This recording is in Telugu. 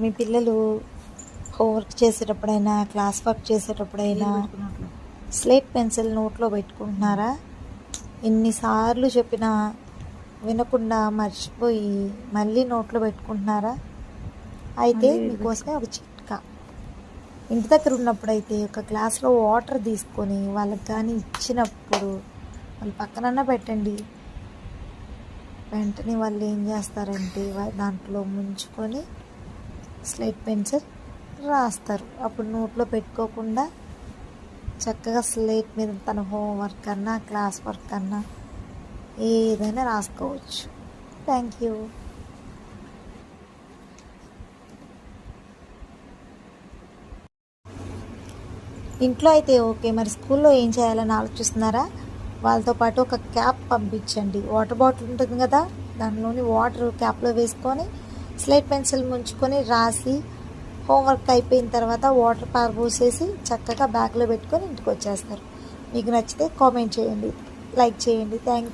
మీ పిల్లలు హోంవర్క్ చేసేటప్పుడైనా క్లాస్ వర్క్ చేసేటప్పుడైనా స్లేట్ పెన్సిల్ నోట్లో పెట్టుకుంటున్నారా? ఎన్నిసార్లు చెప్పినా వినకుండా మర్చిపోయి మళ్ళీ నోట్లో పెట్టుకుంటున్నారా? అయితే మీకోసమే ఒక చిట్కా. ఇంటి దగ్గర ఉన్నప్పుడైతే ఒక గ్లాస్లో వాటర్ తీసుకొని వాళ్ళకి కానీ ఇచ్చినప్పుడు వాళ్ళ పక్కనన్నా పెట్టండి. వెంటనే వాళ్ళు ఏం చేస్తారంటే దాంట్లో ముంచుకొని స్లేట్ పెన్సిల్ రాస్తారు. అప్పుడు నోట్లో పెట్టుకోకుండా చక్కగా స్లేట్ మీద తన హోంవర్క్ అన్నా క్లాస్ వర్క్ అన్నా ఏదైనా రాసుకోవచ్చు. Thank you. ఇంట్లో అయితే ఓకే. మరి స్కూల్లో ఏం చేయాలని ఆలోచిస్తున్నారా? వాళ్ళతో పాటు ఒక క్యాప్ పంపించండి. వాటర్ బాటిల్ ఉంటుంది కదా? దానిలోని వాటర్ క్యాప్లో వేసుకొని స్లేట్ పెన్సిల్ ముంచుకొని రాసి హోంవర్క్ అయిపోయిన తర్వాత వాటర్ పారబోసేసి చక్కగా బ్యాగ్లో పెట్టుకొని ఇంటికి వచ్చేస్తారు. మీకు నచ్చితే కామెంట్ చేయండి లైక్ చేయండి. థ్యాంక్